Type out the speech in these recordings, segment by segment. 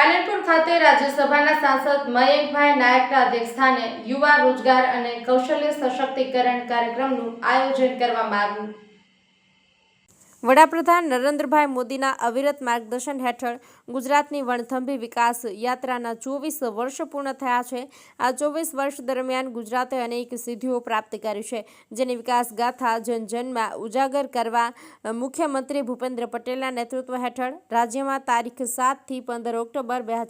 પાલનપુર ખાતે રાજ્યસભાના સાંસદ મયંકભાઈ નાયકના અધ્યક્ષસ્થાને યુવા રોજગાર અને કૌશલ્ય સશક્તિકરણ કાર્યક્રમનું આયોજન કરવામાં આવ્યું. વડાપ્રધાન નરેન્દ્રભાઈ મોદીના અવિરત માર્ગદર્શન હેઠળ ગુજરાતની વણથંભી વિકાસ યાત્રાના ચોવીસ વર્ષ પૂર્ણ થયા છે. આ ચોવીસ વર્ષ દરમિયાન ગુજરાતે અનેક સિદ્ધિઓ પ્રાપ્ત કરી છે. જેની વિકાસ ગાથા જનજનમાં ઉજાગર કરવા મુખ્યમંત્રી ભૂપેન્દ્ર પટેલના નેતૃત્વ હેઠળ રાજ્યમાં તારીખ સાતથી પંદર ઓક્ટોબર બે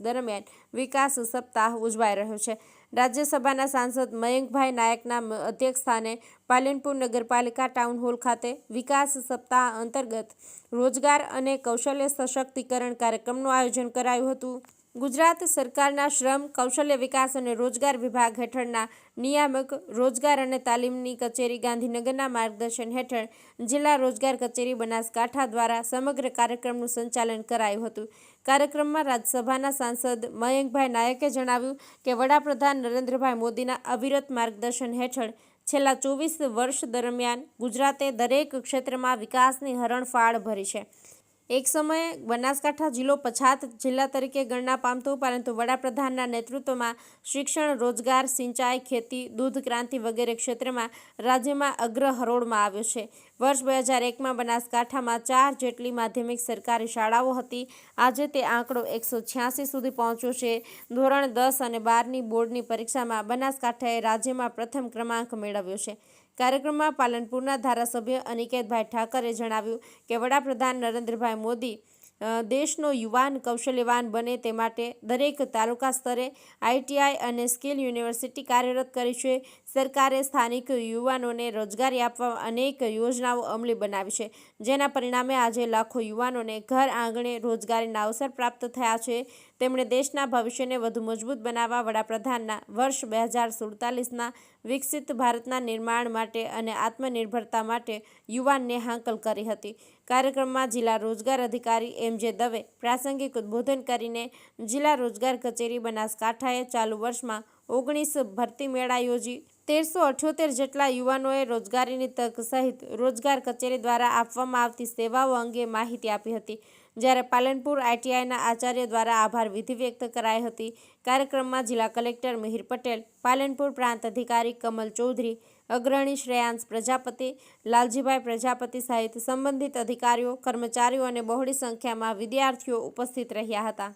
દરમિયાન વિકાસ સપ્તાહ ઉજવાઈ રહ્યો છે. રાજ્યસભાના સાંસદ મયંકભાઈ નાયકના અધ્યક્ષસ્થાને પાલનપુર નગરપાલિકા ટાઉન હોલ ખાતે વિકાસ સપ્તાહ અંતર્ગત રોજગાર અને કૌશલ્ય સશક્તિકરણ કાર્યક્રમનું આયોજન કરાયું હતું. ગુજરાત સરકારના શ્રમ, કૌશલ્ય વિકાસ અને રોજગાર વિભાગ હેઠળના નિયામક, રોજગાર અને તાલીમની કચેરી ગાંધીનગરના માર્ગદર્શન હેઠળ જિલ્લા રોજગાર કચેરી બનાસકાંઠા દ્વારા સમગ્ર કાર્યક્રમનું સંચાલન કરાયું હતું. કાર્યક્રમમાં રાજ્યસભાના સાંસદ મયંકભાઈ નાયકે જણાવ્યું કે વડાપ્રધાન નરેન્દ્રભાઈ મોદીના અવિરત માર્ગદર્શન હેઠળ છેલ્લા ચોવીસ વર્ષ દરમિયાન ગુજરાતે દરેક ક્ષેત્રમાં વિકાસની હરણફાળ ભરી છે. એક સમયે બનાસકાંઠા જિલ્લો પછાત જિલ્લા તરીકે ગણના પામતો, પરંતુ વડાપ્રધાનના નેતૃત્વમાં શિક્ષણ, રોજગાર, સિંચાઈ, ખેતી, દૂધ ક્રાંતિ વગેરે ક્ષેત્રમાં રાજ્યમાં અગ્ર હરોળમાં આવ્યો છે. વર્ષ બે હજાર એકમાં બનાસકાંઠામાં ચાર જેટલી માધ્યમિક સરકારી શાળાઓ હતી. આજે તે આંકડો એકસો છ્યાસી સુધી પહોંચ્યો છે. ધોરણ દસ અને બારની બોર્ડની પરીક્ષામાં બનાસકાંઠાએ રાજ્યમાં પ્રથમ ક્રમાંક મેળવ્યો છે. કાર્યક્રમમાં પાલનપુરના ધારાસભ્ય અનિકેતભાઈ ઠાકરે જણાવ્યું કે વડાપ્રધાન નરેન્દ્રભાઈ મોદી દેશનો યુવાન, કૌશલ્યવાન બને તે માટે દરેક તાલુકા સ્તરે આઈટીઆઈ અને સ્કિલ યુનિવર્સિટી કાર્યરત કરી છે. સરકારે સ્થાનિક યુવાનોને રોજગારી આપવા અનેક યોજનાઓ અમલી બનાવી છે. જેના પરિણામે આજે લાખો યુવાનોને ઘર આંગણે રોજગારીના અવસર પ્રાપ્ત થયા છે. તેમણે દેશના ભવિષ્યને વધુ મજબૂત બનાવવા વડાપ્રધાનના વર્ષ બે હજાર સુડતાલીસના વિકસિત ભારતના નિર્માણ માટે અને આત્મનિર્ભરતા માટે યુવાનને હાંકલ કરી હતી. કાર્યક્રમમાં જિલ્લા રોજગાર અધિકારી એમ જે દવે પ્રાસંગિક ઉદ્બોધન કરીને જિલ્લા રોજગાર કચેરી બનાસકાંઠાએ ચાલુ વર્ષમાં ઓગણીસ ભરતી મેળા યોજી. તેરસો અઠ્યોતેર જેટલા યુવાનોએ રોજગારીની તક સહિત રોજગાર કચેરી દ્વારા આપવામાં આવતી સેવાઓ અંગે માહિતી આપી હતી. જ્યારે પાલનપુર આઈટીઆઈના આચાર્ય દ્વારા આભાર વિધિ વ્યક્ત કરાઈ હતી. કાર્યક્રમમાં જિલ્લા કલેક્ટર મિહિર પટેલ, પાલનપુર પ્રાંત અધિકારી કમલ ચૌધરી, અગ્રણી શ્રેયાંશ પ્રજાપતિ, લાલજીભાઈ પ્રજાપતિ સહિત સંબંધિત અધિકારીઓ, કર્મચારીઓ અને બહોળી સંખ્યામાં વિદ્યાર્થીઓ ઉપસ્થિત રહ્યા હતા.